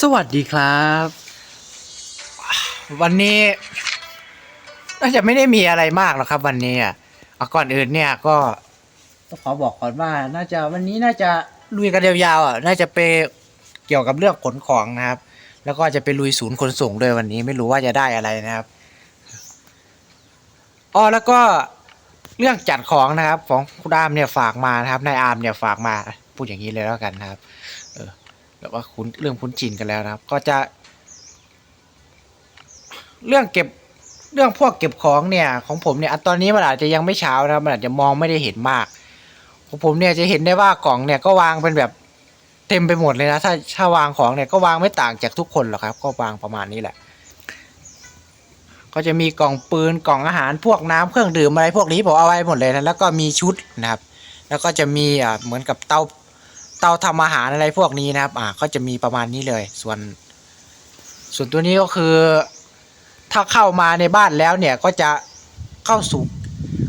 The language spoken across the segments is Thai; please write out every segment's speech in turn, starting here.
สวัสดีครับ วันนี้น่าจะไม่ได้มีอะไรมากหรอกครับ วันนี้อะเอาก่อนอื่นเนี่ยก็ต้องขอบอกก่อนว่า น่าจะวันนี้น่าจะลุยกันยาวๆอะ น่าจะไปเกี่ยวกับเรื่องขนของนะครับ แล้วก็จะไปลุยศูนย์ขนส่งด้วยวันนี้ไม่รู้ว่าจะได้อะไรนะครับอ๋อแล้วก็เรื่องจัดของนะครับ ของคุณอามเนี่ยฝากมานะครับนายอามเนี่ยฝากมา พูดอย่างนี้เลยแล้วกันนะครับ แบบว่าคุ้นเรื่องคุ้นชินกันแล้วนะครับ ก็จะ เรื่องเก็บเรื่องพวกเก็บของเนี่ย ของผมเนี่ยตอนนี้มันอาจจะยังไม่เช้านะครับมันอาจจะมองไม่ได้เห็นมาก ของผมเนี่ยจะเห็นได้ว่ากล่องเนี่ยก็วางเป็นแบบเต็มไปหมดเลยนะ ถ้าถ้าวางของเนี่ยก็วางไม่ต่างจากทุกคนหรอกครับ ก็วางประมาณนี้แหละ ก็จะมีกล่องปืนกล่องอาหารพวกน้ำเครื่องดื่มอะไรพวกนี้ผมเอาไว้หมดเลยนะแล้วก็มีชุดนะครับ แล้วก็จะมีอ่าเหมือนกับเตา เตาทำอาหารอะไรพวกนี้นะครับ อ่าก็จะมีประมาณนี้เลย ส่วน ส่วนตัวนี้ก็คือ ถ้าเข้ามาในบ้านแล้วเนี่ยก็จะเข้าสู่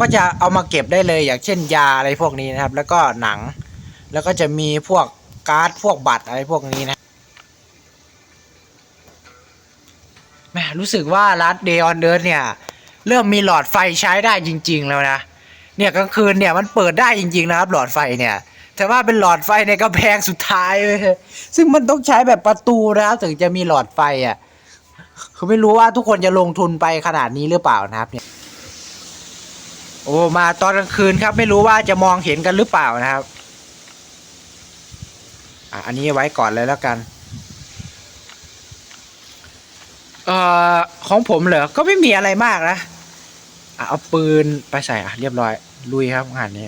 ก็จะเอามาเก็บได้เลยอย่างเช่นยาอะไรพวกนี้นะครับ แล้วก็หนัง แล้วก็จะมีพวกการ์ดพวกบัตรอะไรพวกนี้นะแม่รู้สึกว่าร้านเดออนเดิร์เนี่ย เริ่มมีหลอดไฟใช้ได้จริง ๆ แล้วนะ เนี่ยกลางคืนเนี่ยมันเปิดได้จริง ๆ นะครับ หลอดไฟเนี่ย แต่ว่าเป็นหลอดไฟในกำแพงสุดท้ายเว้ยซึ่งมันต้องใช้แบบประตูนะครับถึงจะมีหลอดไฟอะคือไม่รู้ว่าทุกคนจะลงทุนไปขนาดนี้หรือเปล่านะครับเนี่ยโอ้มาตอนกลางคืนครับ ไม่รู้ว่าจะมองเห็นกันหรือเปล่านะครับอะอันนี้ไว้ก่อนเลยแล้วกันเอ่อของผมเหรอก็ไม่มีอะไรมากนะอะเอาปืนไปใส่อะเรียบร้อยลุยครับงานนี้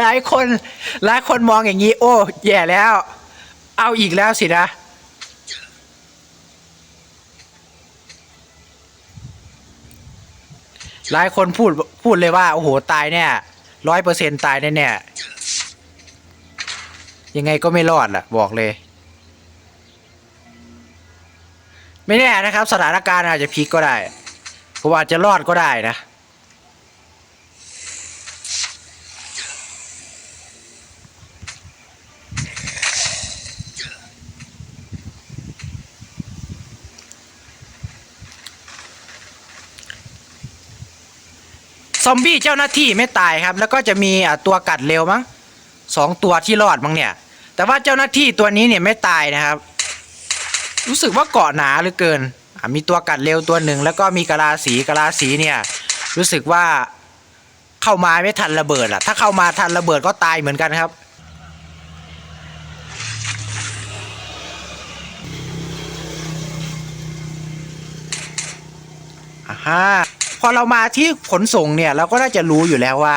หลายคนหลายคนมองอย่างนี้ โอ้แย่แล้ว เอาอีกแล้วสินะ หลายคนพูดพูดเลยว่า โอ้โห ตายเนี่ยร้อยเปอร์เซ็นตายแน่แน่ยังไงก็ไม่รอดล่ะ บอกเลย ไม่แน่นะครับ สถานการณ์อาจจะพลิกก็ได้ผมอาจจะรอดก็ได้นะ อมบี้เจ้าหน้าที่ไม่ตายครับ แล้วก็จะมีตัวกัดเร็วมั้งสองตัวที่รอดมั้งเนี่ย แต่ว่าเจ้าหน้าที่ตัวนี้เนี่ยไม่ตายนะครับ รู้สึกว่าเกาะหนาเหลือเกินมีตัวกัดเร็วตัวหนึ่งแล้วก็มีกะลาสีกะลาสีเนี่ย รู้สึกว่าเข้ามาไม่ทันระเบิดอะ ถ้าเข้ามาทันระเบิดก็ตายเหมือนกันครับอ่า พอเรามาที่ขนส่งเนี่ย เราก็น่าจะรู้อยู่แล้วว่า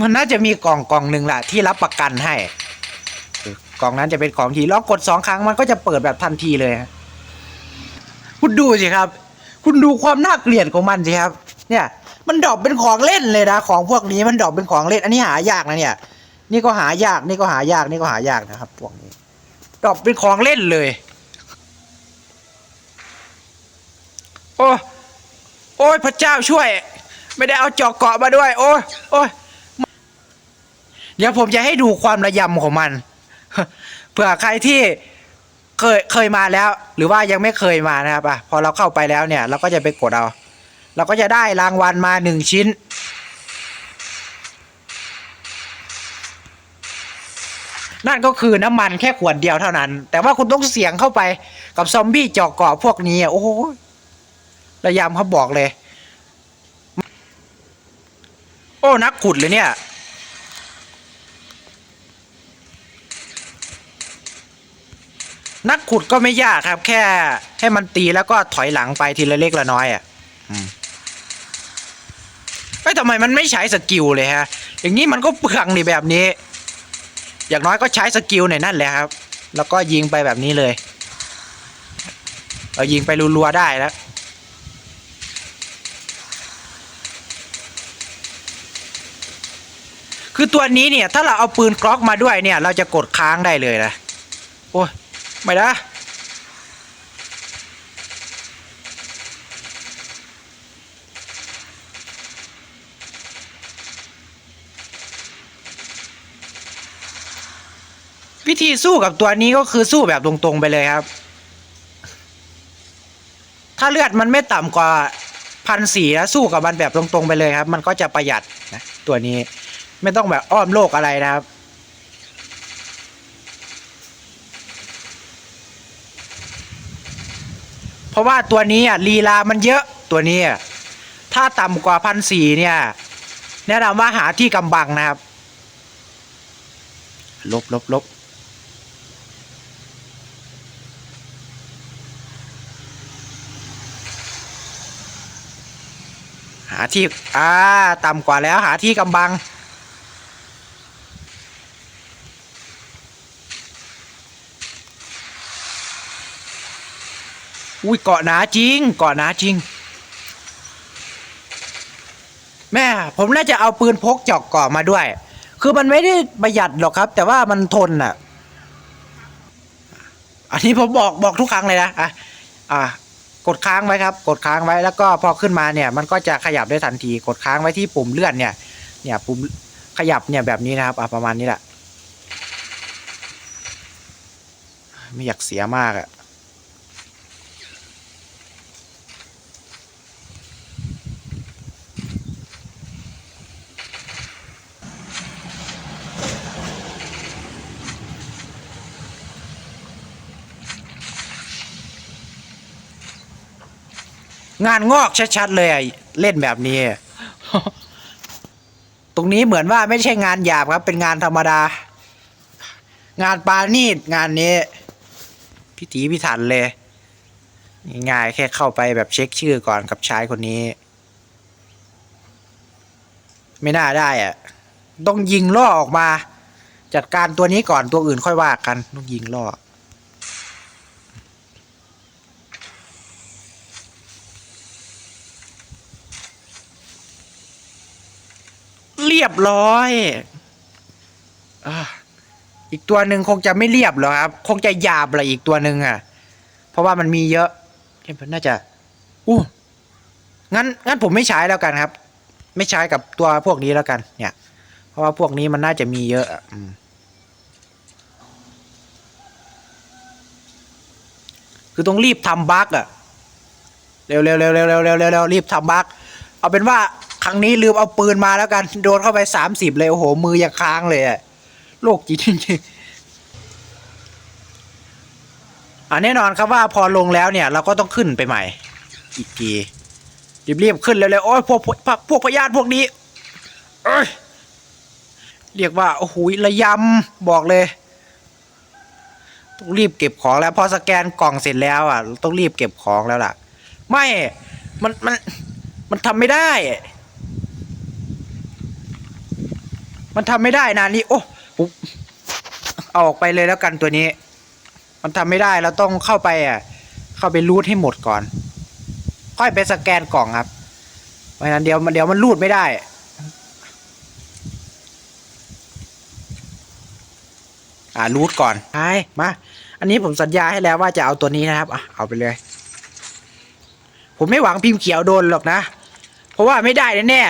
มันน่าจะมีกล่องกล่องหนึ่งแหละที่รับประกันให้กล่องนั้นจะเป็นของทีลองกดสองครั้งมันก็จะเปิดแบบทันทีเลยคุณดูสิครับ คุณดูความน่าเกลียดของมันสิครับ เนี่ย มันดรอปเป็นของเล่นเลยนะของพวกนี้มันดรอปเป็นของเล่น อันนี้หายากนะเนี่ย นี่ก็หายากนี่ก็หายากนี่ก็หายากนะครับ พวกนี้ดรอปเป็นของเล่นเลย โอ้ โอ้ยพระเจ้าช่วย ไม่ได้เอาจอกเกาะมาด้วย โอ้ยโอ้ยเดี๋ยวผมจะให้ดูความระยำของมัน เผื่อใครที่เคยเคยมาแล้ว หรือว่ายังไม่เคยมานะครับอะพอเราเข้าไปแล้วเนี่ย เราก็จะไปกดเอา เราก็จะได้รางวัลมาหนึ่งชิ้น นั่นก็คือน้ำมันแค่ขวดเดียวเท่านั้น แต่ว่าคุณต้องเสี่ยงเข้าไปกับซอมบี้จาะเกาะพวกนี้โอ้โห ระยำเขาบอกเลย โอ้ นักขุดเลยเนี่ยนักขุดก็ไม่ยากครับ แค่ให้มันตีแล้วก็ถอยหลังไปทีละเล็กละน้อยอะอืมเอ้ยทำไมมันไม่ใช้สกิลเลยฮะ อย่างนี้มันก็เปลืองนี่แบบนี้ อย่างน้อยก็ใช้สกิลหน่อยนั่นแหละครับ แล้วก็ยิงไปแบบนี้เลย เรายิงไปรัวๆได้แล้ว คือตัวนี้เนี่ย ถ้าเราเอาปืนกล็อกมาด้วยเนี่ย เราจะกดค้างได้เลยนะ โอ้ย ไม่ได้วิธีสู้กับตัวนี้ก็คือสู้แบบตรงๆไปเลยครับ ถ้าเลือดมันไม่ต่ำกว่าพันสี่แล้วสู้กับมันแบบตรงๆไปเลยครับ มันก็จะประหยัดนะตัวนี้ ไม่ต้องแบบอ้อมโลกอะไรนะครับ เพราะว่าตัวนี้อะลีลามันเยอะตัวนี้ ถ้าต่ำกว่าพันสี่เนี่ย แนะนำว่าหาที่กำบังนะครับ ลบลบลบหาที่อ่าต่ำกว่าแล้วหาที่กำบัง อุ้ยเกาะหนาจริง เกาะหนาจริง แม่ผมน่าจะเอาปืนพกจอกเกาะมาด้วย คือมันไม่ได้ประหยัดหรอกครับ แต่ว่ามันทนอะ อันนี้ผมบอกบอกทุกครั้งเลยนะอะอะกดค้างไว้ครับ กดค้างไว้แล้วก็พอขึ้นมาเนี่ย มันก็จะขยับได้ทันที กดค้างไว้ที่ปุ่มเลื่อนเนี่ย เนี่ยปุ่มขยับเนี่ยแบบนี้นะครับอะประมาณนี้แหละไม่อยากเสียมากอะ งานงอกชัดๆเลยอะเล่นแบบนี้ ตรงนี้เหมือนว่าไม่ใช่งานหยาบครับ เป็นงานธรรมดา งานปานีดงานนี้พิถีพิถันเลยง่ายๆแค่เข้าไปแบบเช็คชื่อก่อนกับชายคนนี้ ไม่น่าได้อะต้องยิงล่อออกมา จัดการตัวนี้ก่อนตัวอื่นค่อยว่ากันต้องยิงล่อ ยบร้อยอีกตัวหนึ่งคงจะไม่เรียบหรอครับ คงจะหยาบเละอีกตัวหนึ่งอะ เพราะว่ามันมีเยอะเคนน่าจะอู้งั้นงั้นผมไม่ใช้แล้วกันครับ ไม่ใช้กับตัวพวกนี้แล้วกัน เนี่ย เพราะว่าพวกนี้มันน่าจะมีเยอะอืมคือต้องรีบทำบั๊กอะเร็วเร็วเร็วเร็วเร็วเร็วเร็วรีบทำบั๊กเอาเป็นว่า ครั้งนี้ลืมเอาปืนมาแล้วกัน โดนเข้าไปสามสิบเลย โอ้โห มือย่าค้างเลยอะโลกจิตจริงๆอ่าแน่นอนครับว่าพอลงแล้วเนี่ย เราก็ต้องขึ้นไปใหม่ อีกทีรีบๆขึ้นเร็วๆโอ้ยพวกพวกพวกพยาธิพวกนี้ เอ้ยเรียกว่าโอ้โหระยำบอกเลยต้องรีบเก็บของแล้วพอสแกนกล่องเสร็จแล้วอะต้องรีบเก็บของแล้วล่ะ ไม่มันมันมันทำไม่ได้ มันทำไม่ได้นานนี้โอ้ผมเอาออกไปเลยแล้วกันตัวนี้ มันทำไม่ได้เราต้องเข้าไปอะ เข้าไปรูดให้หมดก่อน ค่อยไปสแกนกล่องครับเพราะนั้นเดี๋ยวมันเดี๋ยวมันรูดไม่ได้อ่ารูดก่อนไปมา อันนี้ผมสัญญาให้แล้วว่าจะเอาตัวนี้นะครับ อะ เอาไปเลย ผมไม่หวังพิมพ์เขียวโดนหรอกนะ เพราะว่าไม่ได้แน่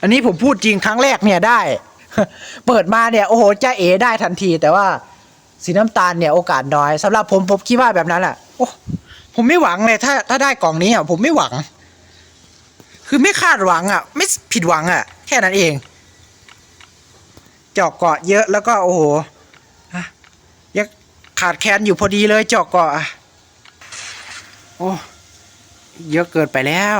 อันนี้ผมพูดจริงครั้งแรกเนี่ยได้ เปิดมาเนี่ยโอ้โหจ้าเอได้ทันที แต่ว่าสีน้ำตาลเนี่ยโอกาสน้อยสำหรับผมผมคิดว่าแบบนั้นแหละโอ้ผมไม่หวังเลยถ้าถ้าได้กล่องนี้อะผมไม่หวัง คือไม่คาดหวังอะ ไม่ผิดหวังอะ แค่นั้นเองเจาะเกาะเยอะแล้วก็โอ้โหยังขาดแคลนอยู่พอดีเลยเจาะเกาะอะโอ้เยอะเกินไปแล้ว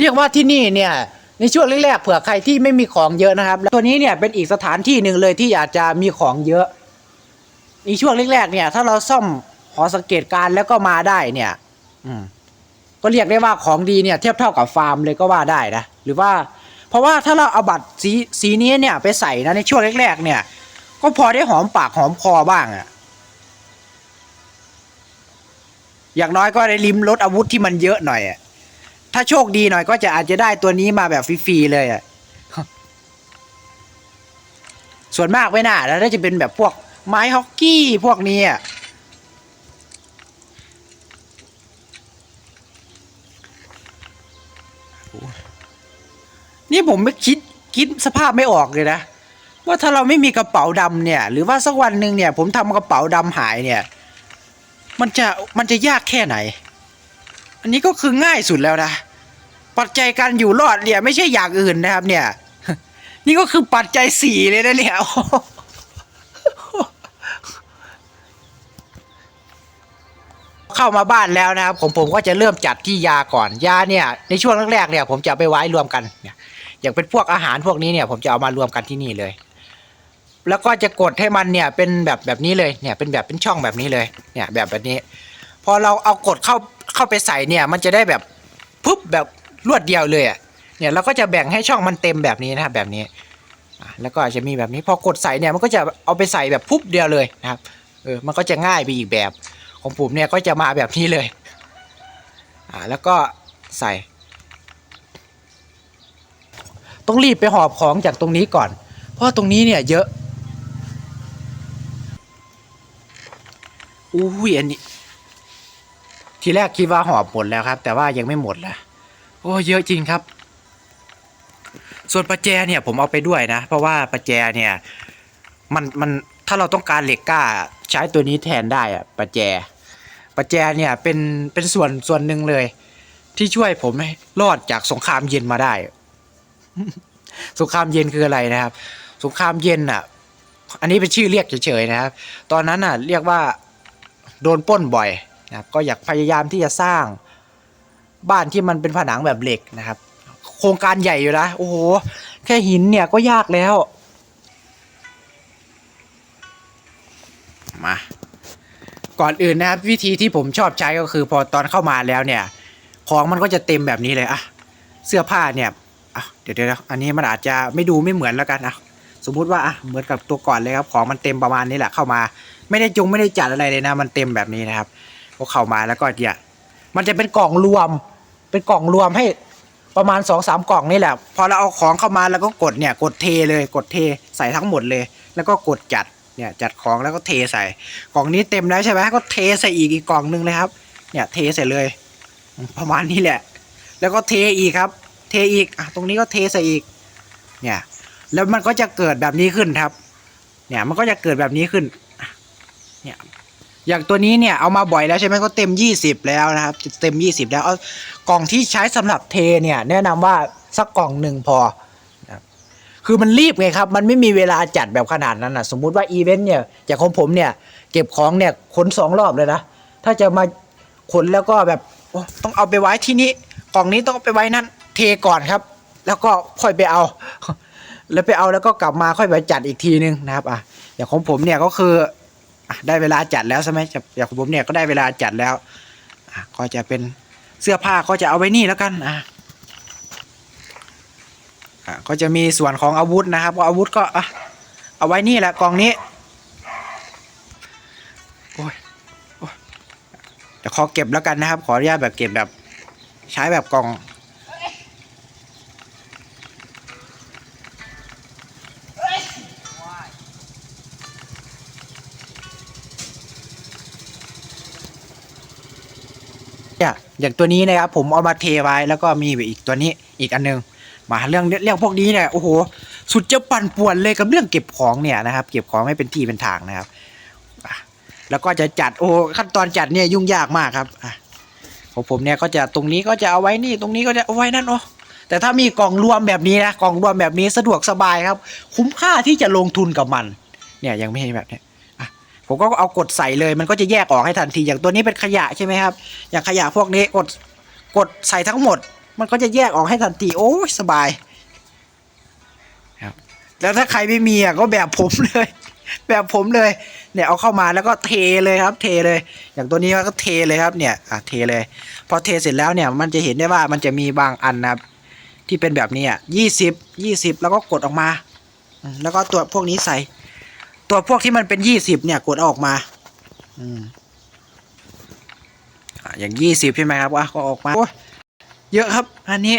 เรียกว่าที่นี่เนี่ยในช่วงแรกๆเผื่อใครที่ไม่มีของเยอะนะครับแล้วตัวนี้เนี่ยเป็นอีกสถานที่หนึ่งเลยที่อาจจะมีของเยอะในช่วงแรกๆเนี่ย ถ้าเราซ่อมหอสังเกตการแล้วก็มาได้เนี่ย อืม ก็เรียกได้ว่าของดีเนี่ยเทียบเท่ากับฟาร์มเลยก็ว่าได้นะหรือว่า เพราะว่าถ้าเราเอาบัตรสีสีนี้เนี่ย ไปใส่นะในช่วงแรกๆเนี่ย ก็พอได้หอมปากหอมคอบ้างอะอย่างน้อยก็ได้ลิ้มลดอาวุธที่มันเยอะหน่อยอะ ถ้าโชคดีหน่อยก็จะอาจจะได้ตัวนี้มาแบบฟรีๆเลยอะ ส่วนมากไม่น่าแล้วน่าจะเป็นแบบพวกไม้ฮอกกี้พวกนี้อะนี่ผมไม่คิดคิดสภาพไม่ออกเลยนะ ว่าถ้าเราไม่มีกระเป๋าดำเนี่ย หรือว่าสักวันหนึ่งเนี่ย ผมทำกระเป๋าดำหายเนี่ย มันจะมันจะยากแค่ไหน อันนี้ก็คือง่ายสุดแล้วนะ ปัจจัยการอยู่รอดเนี่ย ไม่ใช่อย่างอื่นนะครับ เนี่ย นี่ก็คือปัจจัยสี่เลยนะเนี่ยเข้ามาบ้านแล้วนะครับผมผมก็จะเริ่มจัดที่ยาก่อนยาเนี่ย ในช่วงแรกๆเนี่ย ผมจะไปไว้รวมกันเนี่ย อย่างเป็นพวกอาหารพวกนี้เนี่ย ผมจะเอามารวมกันที่นี่เลย แล้วก็จะกดให้มันเนี่ยเป็นแบบแบบนี้เลยเนี่ย เป็นแบบเป็นช่องแบบนี้เลย เนี่ย แบบแบบนี้ พอเราเอากดเข้า เข้าไปใส่เนี่ย มันจะได้แบบปุ๊บแบบรวดเดียวเลยอะเนี่ยเราก็จะแบ่งให้ช่องมันเต็มแบบนี้นะครับแบบนี้แล้วก็อาจจะมีแบบนี้พอกดใส่เนี่ยมันก็จะเอาไปใส่แบบปุ๊บเดียวเลยนะครับเออมันก็จะง่ายไปอีกแบบของผมเนี่ยก็จะมาแบบนี้เลยอ่าแล้วก็ใส่ ต้องรีบไปหอบของจากตรงนี้ก่อน เพราะตรงนี้เนี่ยเยอะอุ้ยอันนี้ ทีแรกคิดว่าหอบหมดแล้วครับ แต่ว่ายังไม่หมดละโอ้เยอะจริงครับ ส่วนประแจเนี่ยผมเอาไปด้วยนะ เพราะว่าประแจเนี่ยมันมันถ้าเราต้องการเหล็กกล้าใช้ตัวนี้แทนได้อะประแจ ประแจเนี่ยเป็นเป็นส่วนส่วนหนึ่งเลย ที่ช่วยผมให้รอดจากสงครามเย็นมาได้ สงครามเย็นคืออะไรนะครับ สงครามเย็นอะ อันนี้เป็นชื่อเรียกเฉยๆนะครับ ตอนนั้นอะ เรียกว่า โดนป้นบ่อย นะครับก็อยากพยายามที่จะสร้างบ้านที่มันเป็นผนังแบบเหล็กนะครับ โครงการใหญ่อยู่นะโอ้โหแค่หินเนี่ยก็ยากแล้วมาก่อนอื่นนะครับวิธีที่ผมชอบใช้ก็คือพอตอนเข้ามาแล้วเนี่ย ของมันก็จะเต็มแบบนี้เลยอะเสื้อผ้าเนี่ยอะเดี๋ยวเดี๋ยวอันนี้มันอาจจะไม่ดูไม่เหมือนแล้วกันอะสมมุติว่าอะเหมือนกับตัวก่อนเลยครับของมันเต็มประมาณนี้แหละเข้ามา ไม่ได้จงไม่ได้จัดอะไรเลยนะ มันเต็มแบบนี้นะครับ พอเข้ามาแล้วก็เนี่ยมันจะเป็นกล่องรวม เป็นกล่องรวมให้ประมาณสองสามกล่องนี่แหละ พอเราเอาของเข้ามาแล้วก็กดเนี่ย กดเทเลยกดเทใส่ทั้งหมดเลย แล้วก็กดจัดเนี่ยจัดของแล้วก็เทใส่กล่องนี้เต็มแล้วใช่ไหมก็เทใส่อีกอีกกล่องหนึงเลยครับ เนี่ยเทใส่เลย ประมาณนี้แหละ แล้วก็เทอีกครับ เทอีกอะตรงนี้ก็เทใส่อีก เนี่ยแล้วมันก็จะเกิดแบบนี้ขึ้นครับ เนี่ยมันก็จะเกิดแบบนี้ขึ้นเนี่ย อย่างตัวนี้เนี่ยเอามาบ่อยแล้วใช่ไหมก็เต็มยี่สิบแล้วนะครับเต็มยี่สิบแล้วเอากล่องที่ใช้สำหรับเทเนี่ยแนะนำว่าสักกล่องหนึ่งพอครับคือมันรีบไงครับ มันไม่มีเวลาจัดแบบขนาดนั้นนะสมมุติว่าอีเวนต์เนี่ยอย่างของผมเนี่ยเก็บของเนี่ยขนสองรอบเลยนะ ถ้าจะมาขนแล้วก็แบบต้องเอาไปไว้ที่นี่กล่องนี้ต้องเอาไปไว้นั่นเทก่อนครับ แล้วก็ค่อยไปเอา แล้วไปเอาแล้วก็กลับมาค่อยไปจัดอีกทีนึงนะครับอะอย่างของผมเนี่ยก็คือ ได้เวลาจัดแล้วใช่ไหมอย่างผมเนี่ยก็ได้เวลาจัดแล้วก็จะเป็นเสื้อผ้าก็จะเอาไว้นี่แล้วกันอะก็จะมีส่วนของอาวุธนะครับอาวุธก็อะเอาไว้นี่แหละกองนี้โอ้ยโอ้ยเดี๋ยวขอเก็บแล้วกันนะครับ ขออนุญาตแบบเก็บแบบ ใช้แบบกล่อง เนี่ยอย่างตัวนี้นะครับผมเอามาเทไว้แล้วก็มีอีกตัวนี้อีกอันนึงมาเรื่องเรื่องพวกนี้เนี่ยโอ้โหสุดจะปั่นป่วนเลยกับเรื่องเก็บของเนี่ยนะครับ เก็บของไม่เป็นที่เป็นทางนะครับแล้วก็จะจัดโอ้ขั้นตอนจัดเนี่ยยุ่งยากมากครับของผมเนี่ยก็จะตรงนี้ก็จะเอาไว้นี่ตรงนี้ก็จะเอาไว้นั่นโอ้แต่ถ้ามีกล่องรวมแบบนี้นะกล่องรวมแบบนี้สะดวกสบายครับ คุ้มค่าที่จะลงทุนกับมัน เนี่ยยังไม่ใช่แบบเนี้ย ผมก็เอากดใส่เลย มันก็จะแยกออกให้ทันทีอย่างตัวนี้เป็นขยะใช่ไหมครับ อย่างขยะพวกนี้กดกดใส่ทั้งหมด มันก็จะแยกออกให้ทันทีโอ้สบายครับแล้วถ้าใครไม่มีอะก็แบบผมเลย แบบผมเลย เนี่ยเอาเข้ามาแล้วก็เทเลยครับ เทเลย อย่างตัวนี้ก็เทเลยครับเนี่ยอะเทเลย พอเทเสร็จแล้วเนี่ย มันจะเห็นได้ว่ามันจะมีบางอันนะครับที่เป็นแบบนี้อะยี่สิบยี่สิบแล้วก็กดออกมา แล้วก็ตัวพวกนี้ใส่ ตัวพวกที่มันเป็นยี่สิบเนี่ยกดอออกมา อืมอย่างยี่สิบใช่ไหมครับว่าก็ออกมาเยอะครับ อันนี้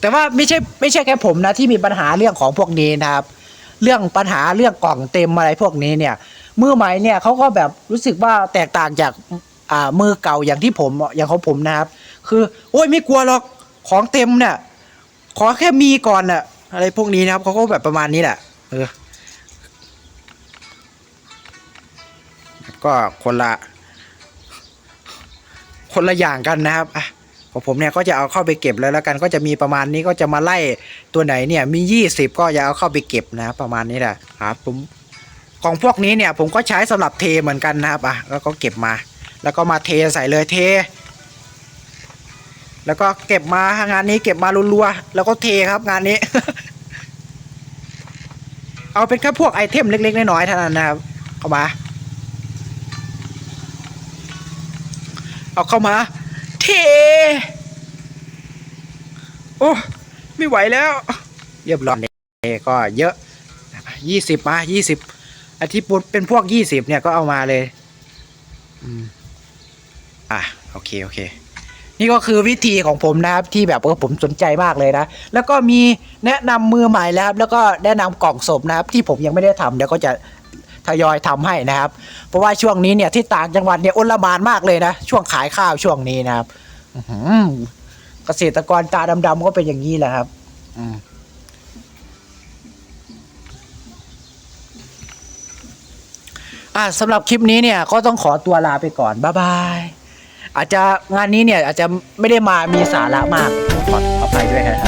แต่ว่าไม่ใช่ไม่ใช่แค่ผมนะ ที่มีปัญหาเรื่องของพวกนี้นะครับ เรื่องปัญหาเรื่องกล่องเต็มอะไรพวกนี้เนี่ย มือใหม่เนี่ยเขาก็แบบรู้สึกว่าแตกต่างจากอ่ามือเก่าอย่างที่ผมอย่างของผมนะครับ คือ โอ้ยไม่กลัวหรอกของเต็มเนี่ยขอแค่มีก่อนน่ะ อะไรพวกนี้นะครับเขาก็แบบประมาณนี้แหละ เออ ก็คนละ คนละอย่างกันนะครับอะของผมเนี่ยก็จะเอาเข้าไปเก็บแล้วแล้วกันก็จะมีประมาณนี้ก็จะมาไล่ตัวไหนเนี่ยมียี่สิบก็จะเอาเข้าไปเก็บนะครับประมาณนี้แหละครับผมของพวกนี้เนี่ยผมก็ใช้สำหรับเทเหมือนกันนะครับอะแล้วก็เก็บมา แล้วก็มาเทใส่เลยเท แล้วก็เก็บมางานนี้เก็บมารัวๆแล้วก็เทครับงานนี้ เอาเป็นแค่พวกไอเทมเล็กๆน้อยๆเท่านั้นนะครับ เข้ามา เอาเข้ามา เท โอ้ไม่ไหวแล้วเรียบร้อยก็เยอะยี่สิบมายี่สิบอาทิตย์เป็นพวกยี่สิบเนี่ยก็เอามาเลย อืม อะ โอเค โอเค นี่ก็คือวิธีของผมนะครับที่แบบเออผมสนใจมากเลยนะ แล้วก็มีแนะนำมือใหม่แล้วครับ แล้วก็แนะนำกล่องศพนะครับ ที่ผมยังไม่ได้ทำเดี๋ยวก็จะทยอยทำให้นะครับ เพราะว่าช่วงนี้เนี่ยที่ต่างจังหวัดเนี่ยอนละมานมากเลยนะ ช่วงขายข้าวช่วงนี้นะครับอืเกษตรกรตาดำๆก็เป็นอย่างนี้แหละครับอืมอะสำหรับคลิปนี้เนี่ยก็ต้องขอตัวลาไปก่อน บ๊ายบาย อาจจะงานนี้เนี่ยอาจจะไม่ได้มามีสาระมากขอขออภัยด้วยนะครับ